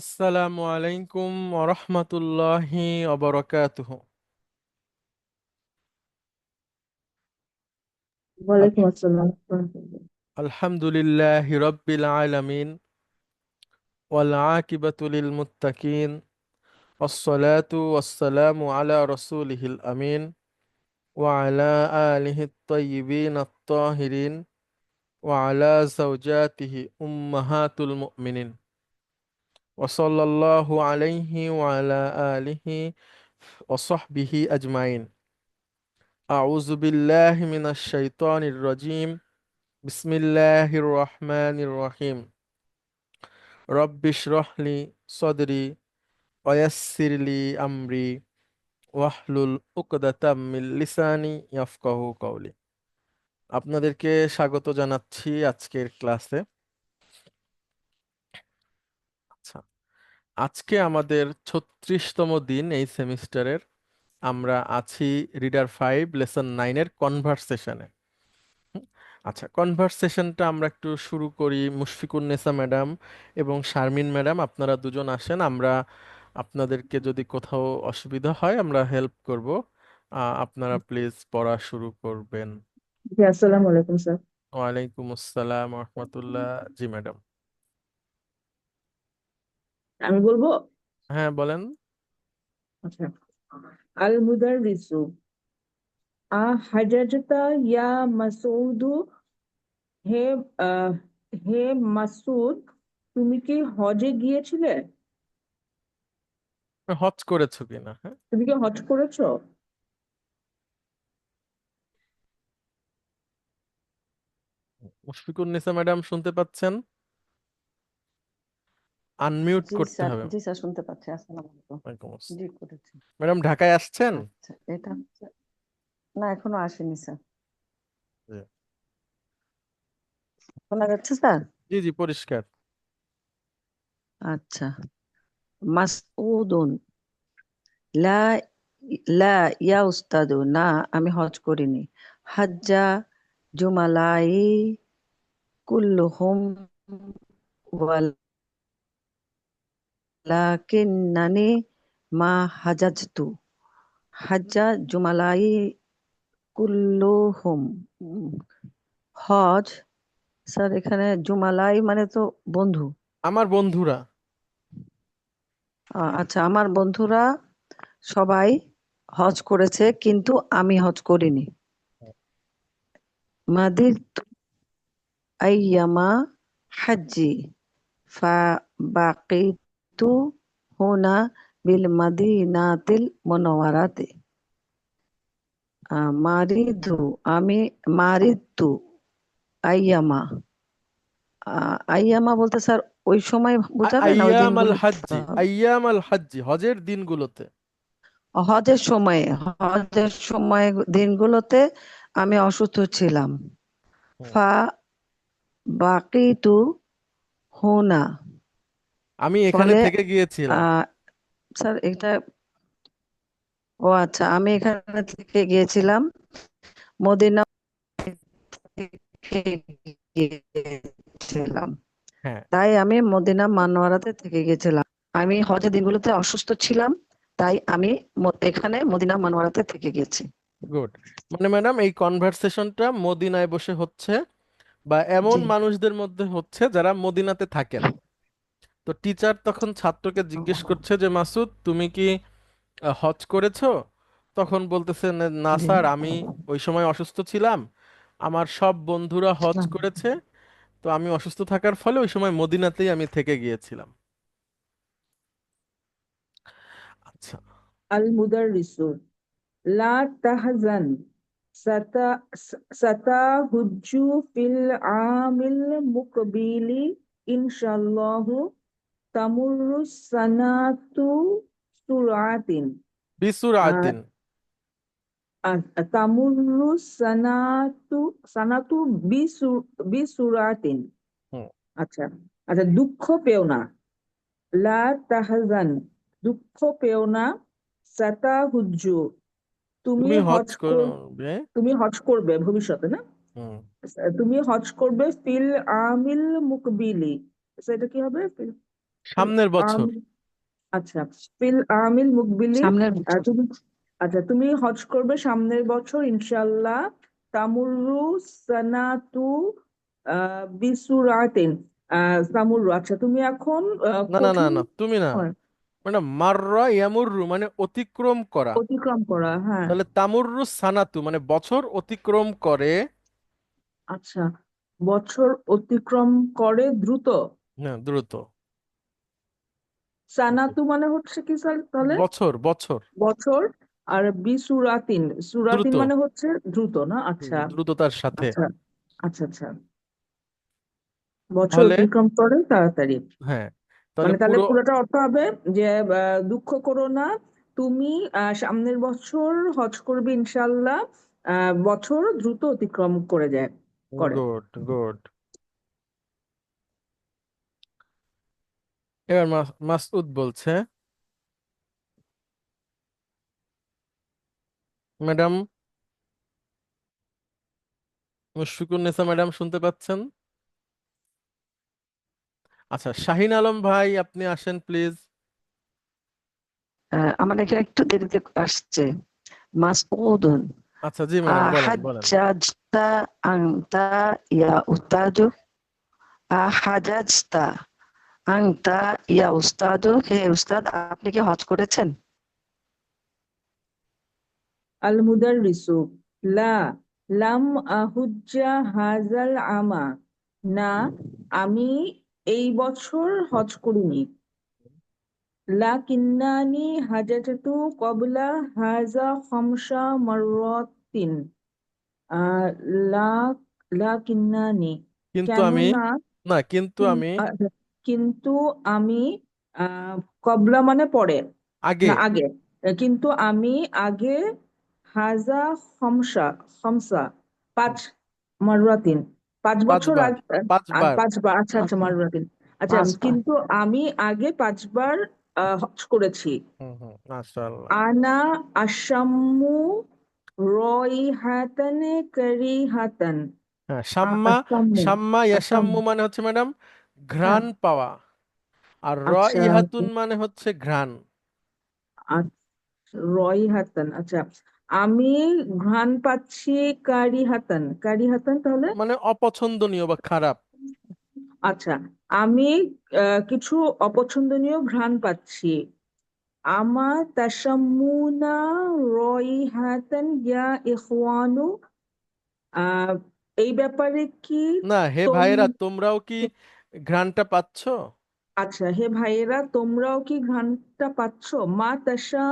আসসালামু আলাইকুম ওরহমতুল্লাহি অবরকাতুহ ওয়ালাইকুম আসসালাম রাহমাতুল্লাহ। আলহামদুলিল্লাহি রব্বিল আলামিন ওয়াল আকিবাতু লিল মুত্তাকিন والصلاة والسلام على رسوله الأمين وعلى آله الطيبين الطاهرين وعلى زوجاته أمهات المؤمنين وصلى الله عليه وعلى آله وصحبه أجمعين أعوذ بالله من الشيطان الرجيم بسم الله الرحمن الرحيم رب اشرح لي صدري ويسر لي أمري واحلل عقدة من লিসানি ইয়াফকাহু কওলি আপনাদেরকে স্বাগত জানাচ্ছি আজকের ক্লাসে আজকে আমাদের ছত্রিশতম দিন এই সেমিস্টারের। আমরা আছি রিডার ফাইভ লেসন নাইনের কনভারসেশনে আচ্ছা কনভারসেশনটা আমরা একটু শুরু করি মুশফিকুন্নেসা ম্যাডাম এবং শারমিন ম্যাডাম আপনারা দুজন আসেন আমরা আপনাদেরকে যদি কোথাও অসুবিধা হয় আমরা হেল্প করব। আপনারা প্লিজ পড়া শুরু করবেন। জি আসসালামু আলাইকুম স্যার। ওয়ালাইকুম আসসালাম রহমতুল্লাহ। জি ম্যাডাম। আমি বলব? হ্যাঁ বলেন। আচ্ছা। আল মুদাররিসু আ হাজাজতা ইয়া মাসউদু। হে হে মাসুদ তুমি কি হজে গিয়েছিলে? হজ করেছ কিনা হ্যাঁ। তুমি কি হজ করেছ? মুশফিকুন্নেসা ম্যাডাম শুনতে পাচ্ছেন? আনমিউট করতে হবে। জি স্যার শুনতে পাচ্ছি আসসালামু আলাইকুম। জি করেছি। ম্যাডাম ঢাকায় আসছেন? আচ্ছা এটা না এখনও আসেনি স্যার। শোনা যাচ্ছে স্যার? জি জি পরিষ্কার। আচ্ছা। মাসউদুন। লা লা ইয়া উস্তাদু না আমি হজ করিনি। হাজ্জা জুমালাই কুল্লুহুম মা হাজাজতু হাজ্জা জুমালাই কুল্লুহুম হজ স্যার এখানে জুমালাই মানে তো বন্ধু। আমার বন্ধুরা। আচ্ছা আমার বন্ধুরা সবাই হজ করেছে কিন্তু আমি হজ করিনি। মাদির আইয়ামা হাজ্জি ফা বাকিতু হুনা বিল মাদিনাতিল মুনাওয়ারাতে মারিদু আমি মারিদু আইয়ামা আইয়ামা বলতে স্যার ওই সময় বোঝাবে না ওই আইয়াম আল হাজ্জি আইয়াম আল হাজ্জি হজের দিনগুলোতে। হজের সময়ে হজের সময় দিনগুলোতে আমি অসুস্থ ছিলাম। ফা বাকি বাকিতু হুনা আমি এখানে ফলে থেকে গিয়েছিলাম। আহ, স্যার এটা ও আচ্ছা আমি এখানে থেকে গিয়েছিলাম। মদিনা থেকে গিয়েছিলাম। হ্যাঁ। তাই আমি মদিনা মানোয়ারাতে থেকে গেছিলাম আমি হজের দিনগুলোতে অসুস্থ ছিলাম তাই আমি ম- এখানে মদিনা মানোয়ারাতে থেকে গেছি গুড। মানে ম্যাডাম এই কনভারসেশনটা মদিনায় বসে হচ্ছে বা এমন জি। মানুষদের মধ্যে হচ্ছে যারা মদিনাতে থাকেন। তো টিচার তখন ছাত্রকে জিজ্ঞেস করছে যে মাসুদ তুমি কি হজ করেছ? তখন বলতেছে "না স্যার আমি ওই সময় অসুস্থ ছিলাম। আমার সব বন্ধুরা হজ করেছে তো আমি অসুস্থ থাকার ফলে ওই সময় মদিনাতেই আমি থেকে গিয়েছিলাম। আচ্ছা। আল মুদাররিসু লা তাহজান সাতা সাতাহুজ্জু ফিল আমিল মুকবিলি ইনশাআল্লাহু তামুরু সানাতু সুরাতিন। বিসুরাতিন। আর তামুরু সানাতু সানাতু বিসু বিসুরাতিন। আচ্ছা আচ্ছা দুঃখ পেও না। লা তাহজান দুঃখ পেও না। সাতাহুজ্জু। তুমি তুমি হজ করবে। তুমি হজ করবে ভবিষ্যতে না? তুমি হজ করবে ফিল আমিল মুকবিলি। সেটা কি হবে? সামনের বছর। আম- আচ্ছা ফিল আমিল মুকবিলি সামনের আহ, বছর। তুমি আচ্ছা তুমি হজ করবে সামনের বছর ইনশাল্লাহ তামুররু সানাতু আহ, বিসুরাতিন আহ, তামুররু। আচ্ছা তুমি এখন আহ, না না না কঠিন না তুমি না। হয়, মানে মাররা ইয়ামুররু মানে অতিক্রম করা। অতিক্রম করা হ্যাঁ। তাহলে তামুররু সানাতু মানে বছর অতিক্রম করে। আচ্ছা বছর অতিক্রম করে দ্রুত? হ্যাঁ দ্রুত। সানাতু মানে হচ্ছে কি স্যার তাহলে? বছর বছর। বছর আর বিসুরাতিন সুরাতিন। দ্রুত। মানে হচ্ছে দ্রুত না? আচ্ছা। দ্রুততার সাথে। আচ্ছা আচ্ছা আচ্ছা। বছর তাহলে অতিক্রম করে তাড়াতাড়ি। হ্যাঁ তাহলে মানে তাহলে পুরো পুরোটা অর্থ হবে যে আহ, দুঃখ করো না। তুমি আহ, সামনের বছর হজ করবে ইনশাল্লাহ আহ, বছর দ্রুত অতিক্রম করে যায় করে। Good good. এবার মাস- মাসউদ বলছে। ম্যাডাম মুশফিকুন্নেসা ম্যাডাম শুনতে পাচ্ছেন? আচ্ছা শাহিন আলম ভাই আপনি আসেন প্লিজ। আমার এখানে একটু দেরিতে আসছে। মাসউদুন আচ্ছা জি ম্যাডাম বলেন বলেন। আহাজ্জাজতা আনতা ইয়া উস্তাদু আহাজাজতা আনতা ইয়া উস্তাদু হে উস্তাদ আপনি কি হজ করেছেন? আল মুদাররিসু লা লাম আহুজ্জা হাজাল আমা না আমি এই বছর হজ করিনি। লাকিন্নানি হাজাতুতু কবলা হাজা খামসা মাররাতিন। আহ লা লাকিন্নানি। কিন্তু আমি না কিন্তু আমি আহ, কিন্তু আমি আহ কবলা মানে পরে। আগে। না আগে। কিন্তু আমি আগে হাজা খমসা খমসা পাঁচ মাররাতিন পাঁচ বছর পাঁচবার আগে পাঁচবার। পাঁচবার আচ্ছা আচ্ছা মাররাতিন আচ্ছা পাঁচবার। কিন্তু আমি আগে পাঁচবার আহ, হজ করেছি। হুম হুম মাশাআল্লাহ। আনা আশাম্মু রয়হাতান কারিহাতান। হ্যাঁ শাম্মা আশাম্মু। শাম্মা ইয়াশাম্মু মানে হচ্ছে ম্যাডাম? ঘ্রাণ পাওয়া আর র আচ্ছা। ইহাতুন মানে হচ্ছে ঘ্রাণ। রয় হাতান আচ্ছা। আমি ঘ্রাণ পাচ্ছি কারি হাতান কারি হাতান তাহলে? মানে অপছন্দনীয় বা খারাপ। আচ্ছা আমি আহ, কিছু অপছন্দনীয় ঘ্রাণ পাচ্ছি। আমা তাসাম্মুনা রয় হাতান ইয়া ইখওয়ানু। আহ এই ব্যাপারে কি না হে তোম ভাইয়েরা তোমরাও কি ঘ্রাণটা পাচ্ছ? আচ্ছা হে ভাইয়েরা তোমরাও কি ঘ্রাণটা পাচ্ছ? মা তাসা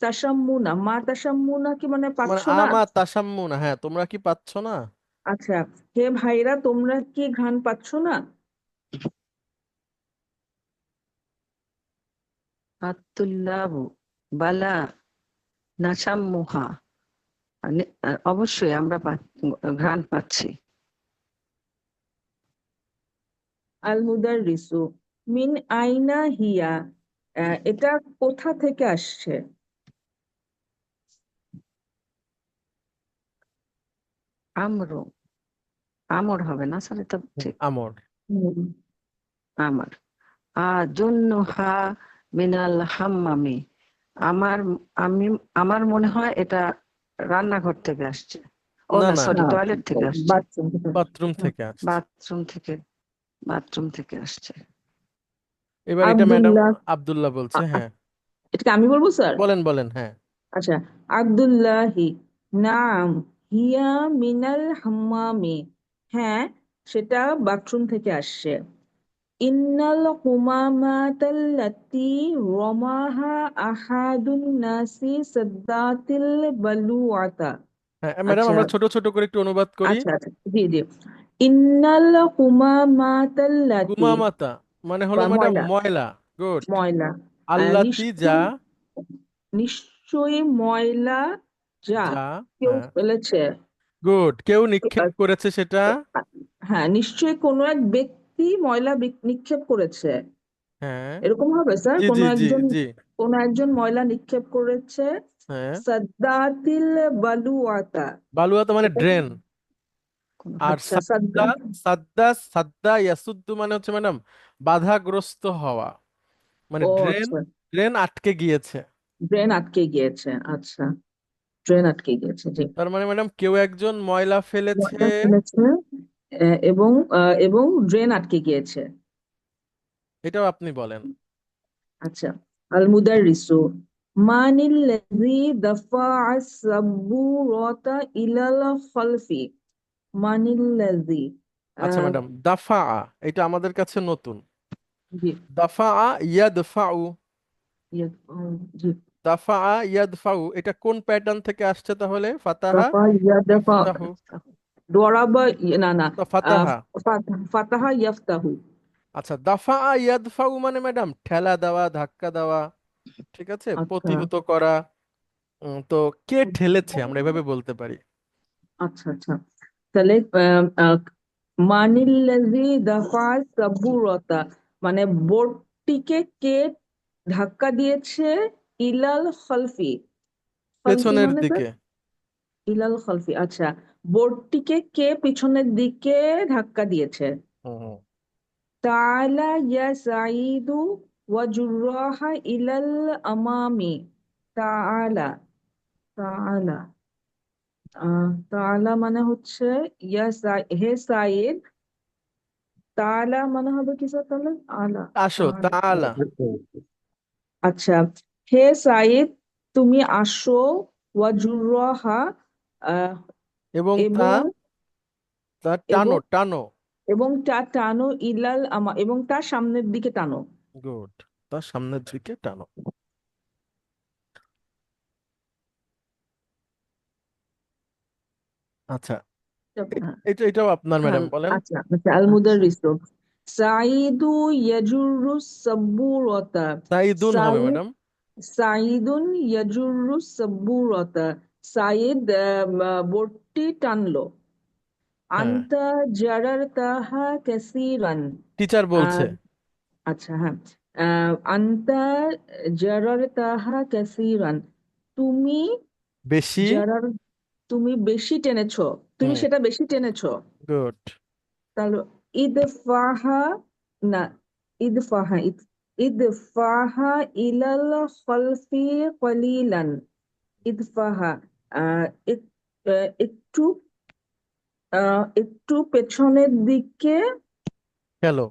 তাসাম্মুনা মা তাসাম্মুনা কি মানে মানে পাচ্ছ না? আমা তাসাম্মুনা হ্যাঁ তোমরা কি পাচ্ছ না? আচ্ছা হে ভাইরা তোমরা কি ঘ্রাণ পাচ্ছ না? আতুল্লাহু বালা নাসাম্মুহা। মানে, অবশ্যই আমরা পা- ঘ্রাণ পাচ্ছি। আল মুদাররিসু মিন আইনা হিয়া এটা কোথা থেকে আসছে? আমরু। আমর হবে না স্যার? এটা ঠিক। আমর। আমার। আজুন্নুহা মিনাল হাম্মামি। আমার আমি আমার মনে হয় এটা রান্নাঘর থেকে আসছে। ও না। সরি টয়লেট থেকে আসছে। বাথরুম থেকে বাথরুম থেকে আসছে। বাথরুম থেকে। বাথরুম থেকে আসছে। এবার এটা ম্যাডাম আব্দুল্লাহ আব্দুল্লাহ বলছে হ্যাঁ। এটা আমি বলব স্যার বলেন বলেন হ্যাঁ। আচ্ছা আব্দুল্লাহি নাম হিয়া মিনাল হাম্মামি। হ্যাঁ সেটা বাথরুম থেকে আসছে। ইন্নাল হুমামাতাল্লাতি রমাহা আহাদুন নাসি সাদ্দাতিল বালুআতা। হ্যাঁ ম্যাডাম আচ্ছা। আমরা ছোট ছোট করে একটু অনুবাদ করি। আচ্ছা আচ্ছা। জি জি। ইন্নাল হুমামাতাল্লাতি গুমামাতা মানে হলো বা ম্যাডাম ময়লা। গুড ময়লা। আল্লাতি যা। নিশ্চয়ই ময়লা যা। যা কেউ হ্যাঁ। ফেলেছে। গুড কেউ নিক্ষেপ করেছে সেটা? হ্যাঁ নিশ্চয়ই কোনো এক ব্যক্তি ময়লা বিক- নিক্ষেপ করেছে। হ্যাঁ। এরকম হবে স্যার? জি কোনো জি জি একজন জি। কোনো একজন ময়লা নিক্ষেপ করেছে? হ্যাঁ। সাদ্দাতিল বালুআতা বালুয়াতা মানে এটা ড্রেন। কোনো আর সাদ্দা সাদ্দা? সাদ্দা সাদ্দা ইয়াসুদ্দু মানে হচ্ছে ম্যাডাম বাধাগ্রস্ত হওয়া। মানে ও ড্রেন আচ্ছা। ড্রেন আটকে গিয়েছে। ড্রেন আটকে গিয়েছে আচ্ছা। ড্রেন আটকে গিয়েছে জি। তার মানে ম্যাডাম কেউ একজন ময়লা ফেলেছে ময়লা ফেলেছে। আহ, এবং আহ, এবং ড্রেন আটকে গিয়েছে। এটাও আপনি বলেন। আচ্ছা আল মুদাররিসু মানিল লাযী দাফা'a সাব্বুরাতা ইলাল খালফি মানিল লাযী আচ্ছা ম্যাডাম দাফা এটা আমাদের কাছে নতুন। জি। দাফা ইয়াদফাউ। ইয়ে, উম, জি। দাফা ইয়াদফাউ এটা কোন প্যাটার্ন থেকে আসছে তাহলে? ফাতাহা? দাফা ইয়াদাফা দরাবা না না তো ফাতাহা। ফাত- ফাতাহা ইয়াফতাহু। আচ্ছা দাফা ইয়াদফাউ মানে ম্যাডাম ঠেলা দেওয়া ধাক্কা দেওয়া ঠিক আছে? আচ্ছা। প্রতিহত করা। তো কে ঠেলেছে? আমরা এভাবে বলতে পারি। আচ্ছা আচ্ছা। তাহলে আহ, আহ, মানিল্লাযী দাফা সাব্বুরাতা মানে বোর্ডটিকে কে ধাক্কা দিয়েছে? ইলাল খালফি। পেছনের মানে দিকে। ইলাল খালফি আচ্ছা। বোর্ডটিকে কে পিছনের দিকে ধাক্কা দিয়েছে। তাআলা ইয়া সাঈদু ওয়া জুররাহা ইলাল আমামি। তাআলা তাআলা। তাআলা মানে হচ্ছে ইয়া হে সাইদ তালা মানে হবে কি স্যার তাহলে? আলা আসো তাআলা আচ্ছা হে সাইদ তুমি আসো ওয়া জুররাহা আহ, এবং তা তা টানো টানো। এবং তা টানো ইলাল আমা এবং তার সামনের দিকে টানো। গুড তার সামনের দিকে টানো। আচ্ছা। হ্যাঁ। এটা এটাও আপনার হ্যাঁ ম্যাডাম বলেন। আচ্ছা আচ্ছা আল আচ্ছা মুদাররিসু সাইদু ইয়াজুরু সাব্বুরাতা। সাইদুন হবে ম্যাডাম সাইদুন ইয়াজুরু সাব্বুরাতা। সাইদ টানলো। হ্যাঁ। আন্তা জারারতাহা কাসীরান। টিচার বলছে। আচ্ছা হ্যাঁ। আন্তা জারারতাহা কাসীরান। তুমি বেশি জারার তুমি বেশি টেনেছো তুমি হুম সেটা বেশি টেনেছো। গুড। তাহলে ইদফাহা না ইদফাহা ইদ- ইদফাহা ইলাল খালফি কলিলান। ইদফাহা একটু একটু পেছনের দিকে খেলো।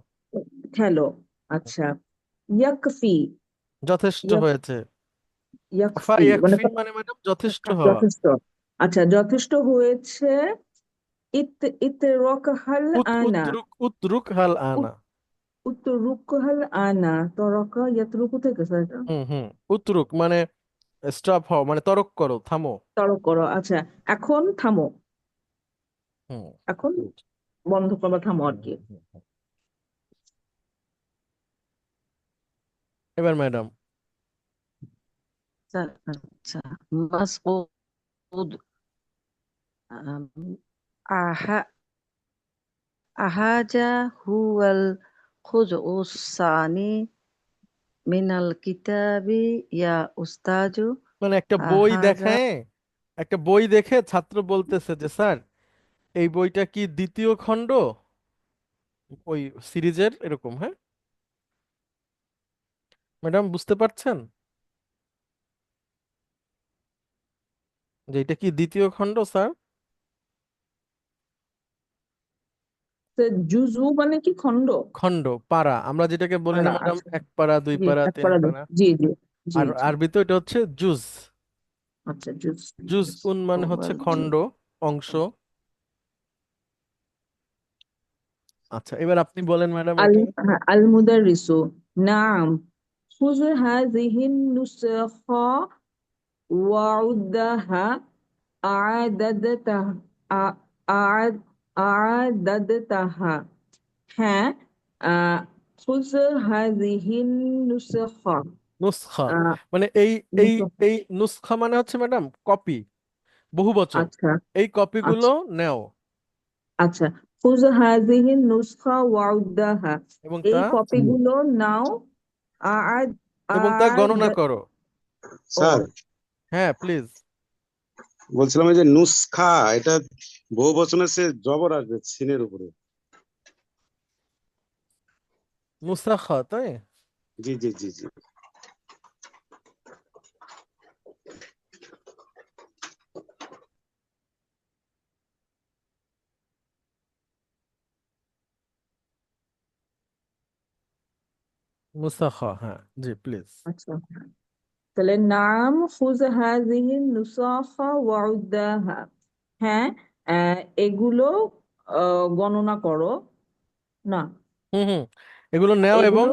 ঠেলো আচ্ছা। ইয়াকফি। যথেষ্ট হয়েছে। ইয়াকফি মানে ইয়াকফি মানে ম্যাডাম যথেষ্ট হওয়া। যথেষ্ট আচ্ছা যথেষ্ট হয়েছে। ইত ইতরকহাল উত আনা। উতরুক উতরুক হাল আনা। উতরুকহাল আনা। তরকা ইয়াতরুকু থেকে স্যার এটা? হুম হুম উতরুক মানে স্টপ হও মানে তরক করো থামো। তরক করো আচ্ছা এখন থামো। হুম। এখন বন্ধ করবা থামো আর কি। এবার ম্যাডাম। আচ্ছা আচ্ছা মাসউদ কিতাবি ইয়া উস্তাজু মানে একটা বই দেখায় একটা বই দেখে ছাত্র বলতেছে যে স্যার এই বইটা কি দ্বিতীয় খণ্ড? ওই সিরিজের এরকম হ্যাঁ? ম্যাডাম বুঝতে পারছেন? যে এটা কি দ্বিতীয় খণ্ড স্যার? জুজু মানে কি খণ্ড খণ্ড পারা। আমরা যেটাকে বলি না পারা ম্যাডাম আচ্ছা। এক পারা দুই জি পারা এক তিন পারা দুই পারা। জি জি জি আর জি। আরবিতে এটা হচ্ছে জুজ আচ্ছা জুজ জুজ উন মানে হচ্ছে হুয়াল খণ্ড অংশ। আচ্ছা এবার আপনি বলেন ম্যাডাম আল এটা হ্যাঁ, আল মুদাররিসু নাম। খুজ হাযিহিন নুসখা ওয়াউদ্দাহা আ'দাদতাহা আ- আ- আ'দাদতাহা হ্যাঁ খুজ হাযিহিন নুসখা নুসখা মানে এই এই এই নুসখা মানে হচ্ছে ম্যাডাম কপি বহু বচন আচ্ছা। এই কপিগুলো আচ্ছা। নেও। আচ্ছা। খুজ হাযিহিন নুসখা ওয়াউদ্দাহা এবং এই তা কপিগুলো নাও। আ'দ এবং তা গণনা করো। স্যার। হ্যাঁ প্লিজ বলছিলাম যে নুসখা এটা বহু বচনের সে জবর আসবে সিনের উপরে। মুসাখা তাই? জি জি জি জি। মুসাখা হ্যাঁ জি প্লিজ আচ্ছা। তাহলে নাম খুজ হাজিহি নুসাখা ওয়াউদ্দাহা হ্যাঁ আহ, এগুলো আহ, গণনা করো। না। হুম হুম। এগুলো নেও এবং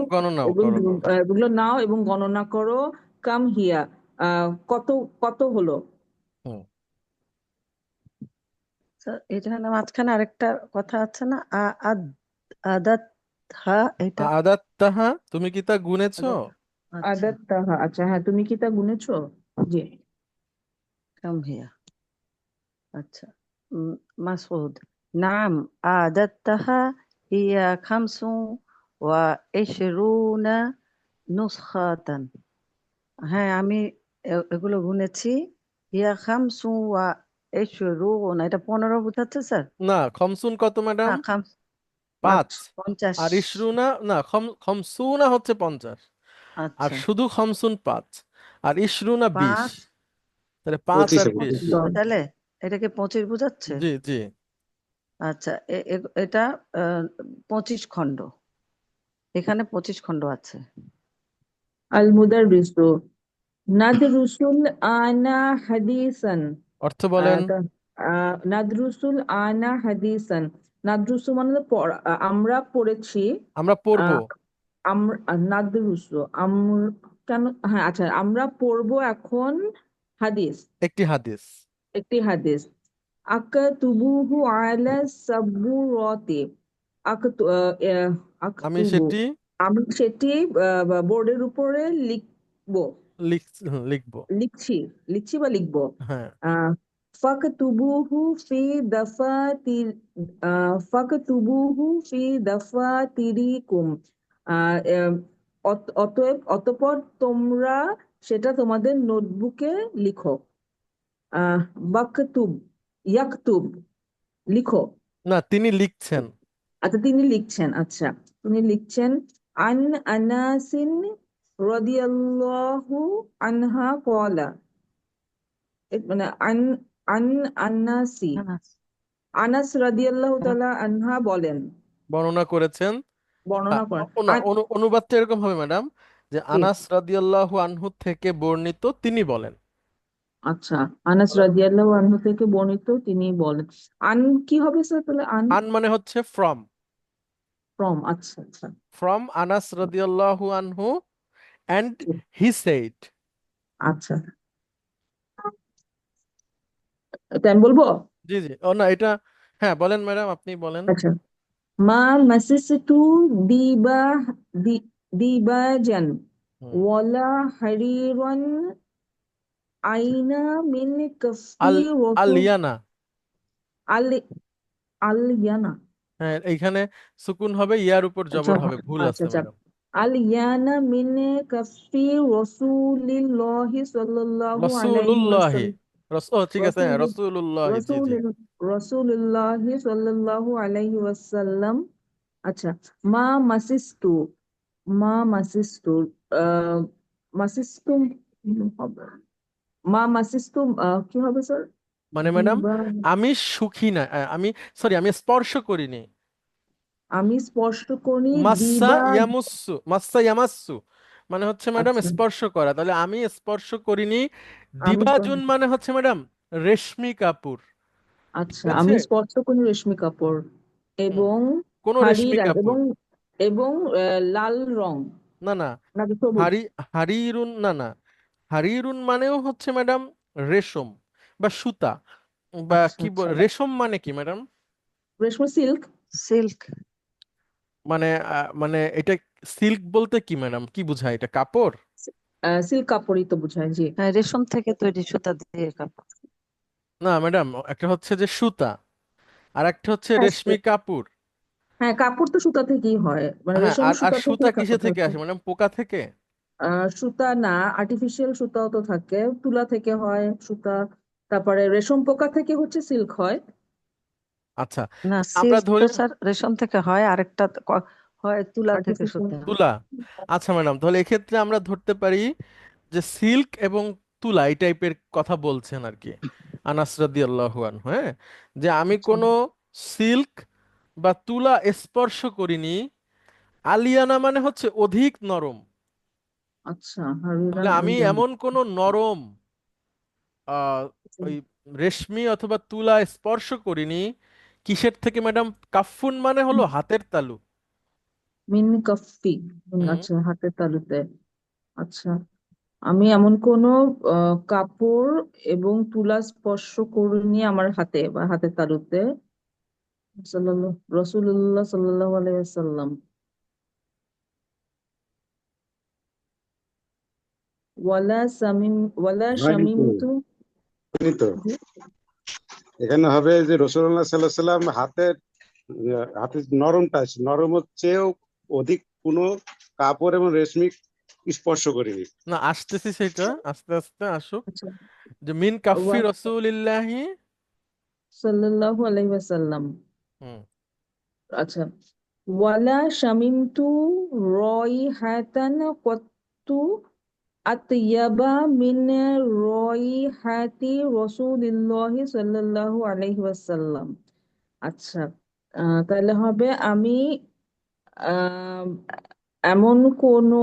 এবং করো। এগুলো নাও এবং গণনা করো। কাম হিয়া আহ, কত কত হলো? হুম। স্যার এখানে মাঝখানে আরেকটা কথা আছে না? আদাত হা এটা। আদাত তাহা তুমি কি তা গুনেছো? আচ্ছা। আদাত তাহা আচ্ছা হ্যাঁ তুমি কি তা গুনেছো? জি। কাম হিয়া আচ্ছা উম, মাসউদ। নাম আদাতহা হিয়া খামসু ওয়া ইশরুনা নুসখাতান। হ্যাঁ আমি এগুলো গুনেছি। হিয়া খামসু ওয়া ইশরুনা এটা পনেরো বোঝাচ্ছে স্যার? না খমসুন কত ম্যাডাম? না খাম পাঁচ। পঞ্চাশ। আর ইশরুনা না খম খমসুনা হচ্ছে পঞ্চাশ। আর আচ্ছা। শুধু খমসুন পাঁচ। আর ইশরুনা বিশ পাঁচ। তাহলে পাঁচ পঁচিশ আর বিশ পঁচিশ। দশ। তাহলে এটাকে পঁচিশ বোঝাচ্ছে? জি জি। আচ্ছা এ- এ- এটা আহ, পঁচিশ খণ্ড। এখানে পঁচিশ খণ্ড আছে। আল মুদাররিসু নাদরুসুল আনা হাদিসান। অর্থ বলেন। আহ, তা- আহ, নাদরুসুল আনা হাদিসান। নাদরুসু মানে হলো পড়া আহ, আমরা পড়েছি। আমরা পড়ব। আহ, আমরা নাদরুসু আমরা কেন হ্যাঁ আচ্ছা আমরা পড়ব এখন হাদিস। একটি হাদিস। একটি হাদিস। আকাতুবুহু আলা সাবুরতি। আকাতু আমি সেটি আমি সেটি বোর্ডের উপরে লিখব। লিখ লিখব। লিখছি লিখছি বা লিখব? হ্যাঁ। ফাকতুবুহু ফি দাফাতির ফাকতুবুহু ফি দাফাতিরিকুম। অতএব অতঃপর তোমরা সেটা তোমাদের নোটবুকে লিখো। আহ বাকতুব ইয়াকতুব লিখো। না তিনি লিখছেন। আচ্ছা তিনি লিখছেন আচ্ছা। তিনি লিখছেন আন আনাসিন রাদিয়াল্লাহু আনহা ক্বালা। মানে আন আন আনাসি। আনাস। আনাস রাদিয়াল্লাহু তাআলা আনহা বলেন। বর্ণনা করেছেন। বর্ণনা করেন অনুবাদটা এরকম হবে ম্যাডাম যে আনাস রাদিয়াল্লাহু আনহু থেকে বর্ণিত তিনি বলেন। আচ্ছা আনাস রাদিয়াল্লাহু আনহু থেকে বর্ণিত তিনি বলেন। আন কি হবে স্যার তাহলে? আন? আন মানে হচ্ছে ফ্রম ফ্রম আচ্ছা আচ্ছা। ফ্রম আনাস রাদিয়াল্লাহু আনহু অ্যান্ড হি সেইড আচ্ছা। এটা আমি বলব? জি জি। ও না এটা হ্যাঁ বলেন ম্যাডাম আপনি বলেন। আচ্ছা। মা মাসিসতু দিবা দি- দিবাজান হুম। ওয়ালা হারিরান আইনা মিন আল কাফি রসুল আলিয়ানা আল আলিয়ানা হ্যাঁ এইখানে সুকুন হবে ইয়ার উপর জবর আচ্ছা হবে ভুল আচ্ছা আছে আচ্ছা। ম্যাডাম। আলিয়ানা মিন কাফি রসুলিল্লাহি সাল্লাল্লাহু আলাইহি রসুলুল্লাহি। ঠিক আছে সাল্লাল্লাহু আলাইহি ওয়াসাল্লাম। আচ্ছা মা মাসিস্তু মা মাসিস্তু মাসিস্তু হবে। মা মাসিস্তু কি হবে স্যার? মানে ম্যাডাম আমি সুখী না আমি সরি আমি স্পর্শ করিনি। আমি স্পর্শ করি মাস্সা দিবা ইয়ামুসসু মাস্সা ইয়ামাসসু। মানে হচ্ছে ম্যাডাম আচ্ছা। স্পর্শ করা। তাহলে আমি স্পর্শ করিনি আমি দিবাজুন মানে হচ্ছে ম্যাডাম রেশমি কাপুর। আচ্ছা ঠিক আমি আছে? স্পর্শ করি রেশমি কাপড় এবং কোন রেশমি কাপুর। এবং এবং লাল রং। না না নাকি সবুজ। হারি হারিরুন না না হারিরুন মানেও হচ্ছে ম্যাডাম রেশম বা সুতা বা আচ্ছা কি বল- আচ্ছা। রেশম মানে কি ম্যাডাম রেশমি সিল্ক। সিল্ক। মানে আহ, মানে এটা সিল্ক বলতে কি ম্যাডাম কি বোঝায় এটা? কাপড়? সিল্ক কাপড়ই তো বোঝায় জি। হ্যাঁ রেশম থেকে তৈরি সুতা দিয়ে কাপড়। না ম্যাডাম একটা হচ্ছে যে সুতা আর একটা হচ্ছে হ্যাঁ, রেশমি কাপুর হ্যাঁ কাপড় তো সুতা থেকেই হয়। মানে হ্যাঁ রেশম আর আর সুতা সুতা কিসে কাপড় থেকে আসে? ম্যাডাম পোকা থেকে? আহ সুতা না আর্টিফিশিয়াল সুতাও তো থাকে তুলা থেকে হয় সুতা। তারপরে রেশম পোকা থেকে হচ্ছে সিল্ক হয়। আচ্ছা না আমরা সিল্ক তো ধরে স্যার রেশম থেকে হয় আরেকটা ক- হয় তুলা থেকে সুতা তুলা? আচ্ছা ম্যাডাম তাহলে এক্ষেত্রে আমরা ধরতে পারি যে সিল্ক এবং তুলা এই টাইপের কথা বলছেন আর কি। আনাস রাদিয়াল্লাহু আনহু হ্যাঁ? যে আমি আচ্ছা। কোনো সিল্ক বা তুলা স্পর্শ করিনি আলিয়ানা মানে হচ্ছে অধিক নরম। আচ্ছা তাহলে আমি এমন কোনো নরম আহ, ওই রেশমি অথবা তুলা স্পর্শ করিনি কিসের থেকে ম্যাডাম? কাফুন মানে হলো হাতের তালু। মিন কাফি হুম। আচ্ছা হাতের তালুতে। আচ্ছা আমি এমন কোনো আহ, কাপড় এবং তুলা স্পর্শ করিনি আমার হাতে বা হাতের তালুতে। রসুল্লাহ সাল্লাল্লাহু আলাইহি ওয়াসাল্লাম। ওয়ালা সামিম ওয়ালা শামিমতু। তো। এখানে হবে যে রসুল্লাহ সাল্লাহ সাল্লাম হাতের হাতের নরমটা নরমের চেয়েও অধিক কোনো কাপড় এবং রেশমি স্পর্শ করিনি। না আসতেছি সেটা আস্তে আস্তে আসুক। আচ্ছা। যে মিন কাফি রসুলিল্লাহি। সাল্লাল্লাহু আলাইহি ওয়াসাল্লাম। হুম। আচ্ছা। ওয়ালা শামিমতু রাইহাতান কত্তু আতইয়াবা মিন রাইহাতি রাসূলিল্লাহি সাল্লাল্লাহু আলাইহি ওয়াসাল্লাম। আচ্ছা আহ, তাহলে হবে আমি এমন কোনো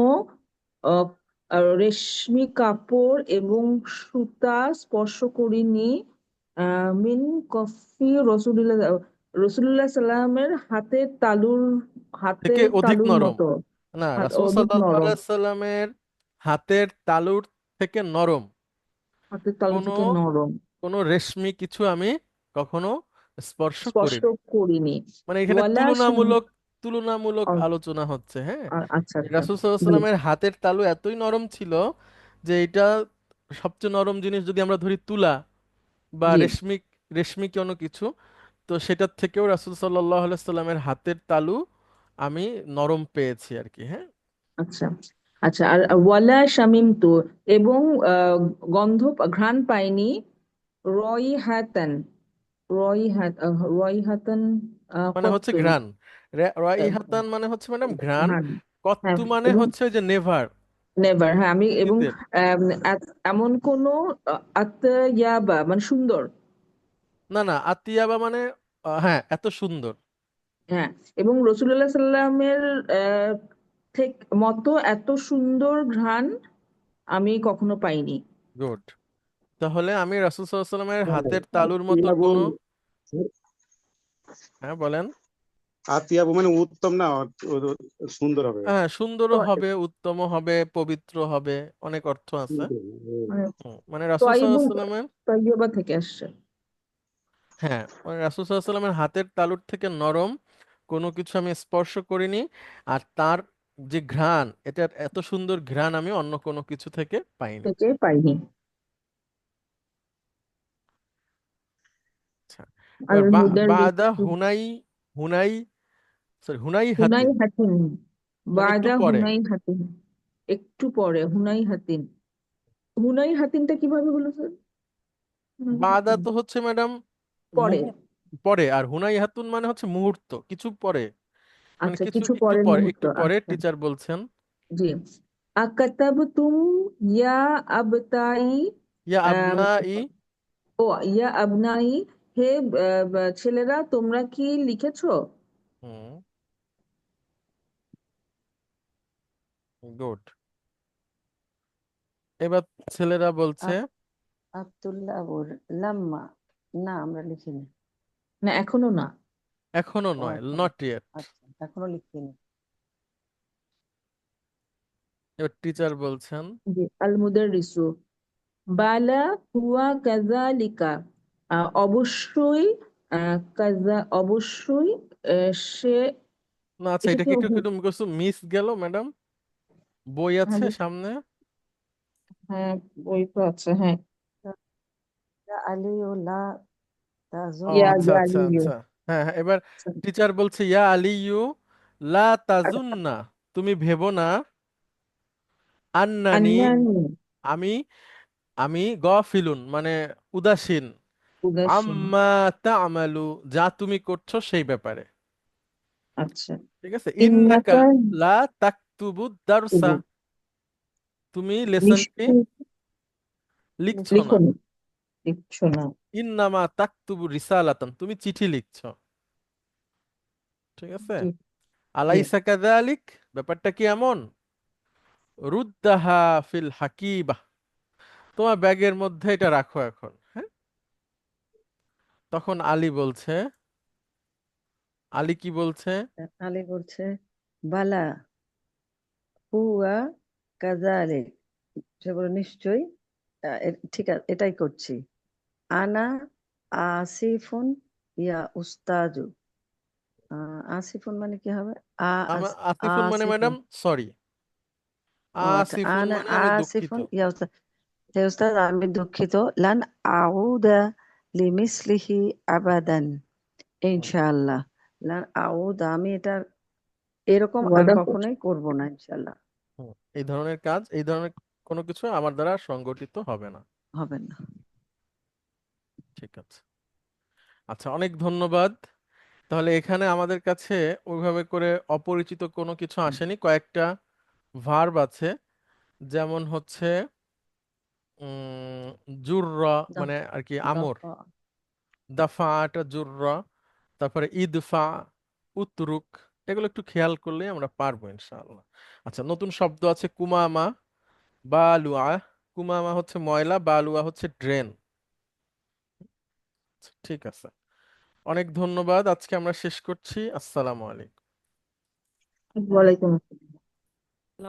রেশমি কাপড় এবং সুতা স্পর্শ করিনি। মিন কফি রসুলিল্লাহ রসুল্লাহ সাল্লামের হাতের তালুর হাতের থেকে অধিক তালুর নরম। মতো। না হাত রাসূল অধিক সাল্লাল্লাহু নরম। আলাইহি সাল্লামের হাতের তালুর থেকে নরম। হাতের তালু কোনো থেকে নরম। কোনো রেশমি কিছু আমি কখনো স্পর্শ স্পর্শ করিনি। করিনি। মানে এখানে ওয়ালা তুলনামূলক তুলনামূলক আলোচনা হচ্ছে হ্যাঁ? আচ্ছা আচ্ছা। রাসূল সাল্লাল্লাহু আলাইহি সাল্লামের হাতের তালু এতই নরম ছিল যে এটা সবচেয়ে নরম জিনিস যদি আমরা ধরি তুলা বা জি। রেশমি রেশমি কোনো কিছু তো সেটার থেকেও রাসূল সাল্লাল্লাহু আলাইহি সাল্লামের হাতের তালু আমি নরম পেয়েছি আর কি হ্যাঁ? আচ্ছা আচ্ছা আর ওয়ালা শামিমতু এবং আহ, গন্ধ ঘ্রাণ পাইনি রয় হাতান রয় হাত রয় হাতান মানে হচ্ছে ঘ্রাণ। রাইহাতান মানে হচ্ছে ম্যাডাম ঘ্রাণ ঘ্রাণ। হ্যাঁ। কত্তু মানে হচ্ছে যে নেভার। নেভার হ্যাঁ আমি এবং এমন কোনো আত্ময়াবা মানে সুন্দর। না না আতিয়াবা মানে হ্যাঁ এত সুন্দর। হ্যাঁ এবং রসুল্লাহ সাল্লামের ঠিক মতো এত সুন্দর ঘ্রাণ আমি কখনো পাইনি। গুড তাহলে আমি রাসূল সাল্লাল্লাহু আলাইহি সাল্লামের হ্যাঁ, হাতের তালুর মতো আতিয়াবু কোনো হ্যাঁ বলেন। আতিয়াবু মানে উত্তম না সুন্দর হবে। হ্যাঁ সুন্দরও হবে উত্তম হবে পবিত্র হবে অনেক অর্থ আছে। মানে হুম, মানে রাসূল সাল্লাল্লাহু থেকে আসছে। হ্যাঁ মানে রাসূল সাল্লাল্লাহু হাতের তালুর থেকে নরম কোনো কিছু আমি স্পর্শ করিনি। আর তার যে ঘ্রাণ এটার এত সুন্দর ঘ্রাণ আমি অন্য কোনো কিছু থেকে পাইনি। থেকে পাইনি। আচ্ছা। বাদা হুনাই হুনাই সরি হুনাই হুনাই হাতিন হাতিন একটু বাদা পরে। হুনাই হাতিন একটু পরে হুনাই হাতিন হুনাই হাতিনটা কীভাবে হলো স্যার বাদা তো হচ্ছে ম্যাডাম পরে। পরে আর হুনাই হাতুন মানে হচ্ছে মুহূর্ত কিছু পরে। মানে আচ্ছা কিছু কিছু একটু পরের পরে মুহূর্ত একটু পরে আচ্ছা। টিচার বলছেন। জি। আকাতাবতুম ইয়া আবতাই ইয়া আম, আবনাই। ও ইয়া আবনাই হে আহ, ছেলেরা তোমরা কি লিখেছো? হুম। গুড। এবার ছেলেরা বলছে আব্দুল্লাহ লাম্মা। না আমরা লিখিনি। না এখনও না। এখনও নয় আচ্ছা। নট ইয়েট আচ্ছা এখনও লিখিনি। এবার টিচার বলছেন জি আল মুদাররিসু বালা হুয়া কাযালিকা। অবশ্যই কাজা অবশ্যই সে না আচ্ছা এটা কি একটু মিস গেল ম্যাডাম? বই আছে সামনে? হ্যাঁ বই তো আছে হ্যাঁ। ইয়া আলিউ লা ও তাজুন ইয়া আচ্ছা আচ্ছা আচ্ছা। হ্যাঁ হ্যাঁ এবার আচ্ছা, টিচার বলছে ইয়া আলিয়ু লা তাজুন্না তুমি ভেবো না। আন্নানি আন্নানি। আমি আমি গফিলুন মানে উদাসীন। উদাসীন। আম্মা তা'মালু যা তুমি করছ সেই ব্যাপারে। আচ্ছা। ঠিক আছে? ইন্নাকা ইন্নাকা লা তাকতুবু দারসা তুমি লেসনটি লিখছো না। লিখছো না। ইন্নামা তাকতুবু রিসালাতান তুমি চিঠি লিখছো। ঠিক আছে? আলাইসা কাযালিক ব্যাপারটা কি এমন? রুদ্দাহা ফিল হাকিবা। তোমার ব্যাগের মধ্যে এটা রাখো এখন হ্যাঁ? তখন আলী বলছে আলী কি বলছে? আলী বলছে বালা। হুয়া কাজালিক সে বলে নিশ্চয়ই ঠিক আছে এটাই করছি। আনা আসিফুন ইয়া উস্তাজু। আসিফুন মানে কি হবে? আসিফুন মানে ম্যাডাম সরি। আচ্ছা আসিফুন মানে আসিফুন ইয়া উস্তাজ হে উস্তাদ আমি দুঃখিত। লান আউদা লিমিসলিহি আবাদান ইনশাআল্লাহ। লান আউদ আমি এটা এরকম আর কখনোই করব না ইনশাআল্লাহ। এই ধরনের কাজ এই ধরনের কোনো কিছু আমার দ্বারা সংগঠিত হবে না। হবে না। ঠিক আছে। আচ্ছা অনেক ধন্যবাদ। তাহলে এখানে আমাদের কাছে ওইভাবে করে অপরিচিত কোনো কিছু আসেনি। কয়েকটা ভার্ব আছে। যেমন হচ্ছে উম জুররা মানে আর কি আমর। দফা দাফাটা জুররা তারপরে ইদফা উতরুক। এগুলো একটু খেয়াল করলেই আমরা পারব ইনশাআল্লাহ। আচ্ছা নতুন শব্দ আছে কুমামা, বালুয়া। কুমামা হচ্ছে ময়লা, বালুয়া হচ্ছে ড্রেন। ঠিক আছে। অনেক ধন্যবাদ, আজকে আমরা শেষ করছি। আসসালামু আলাইকুম। ওয়ালাইকুম আসসালাম।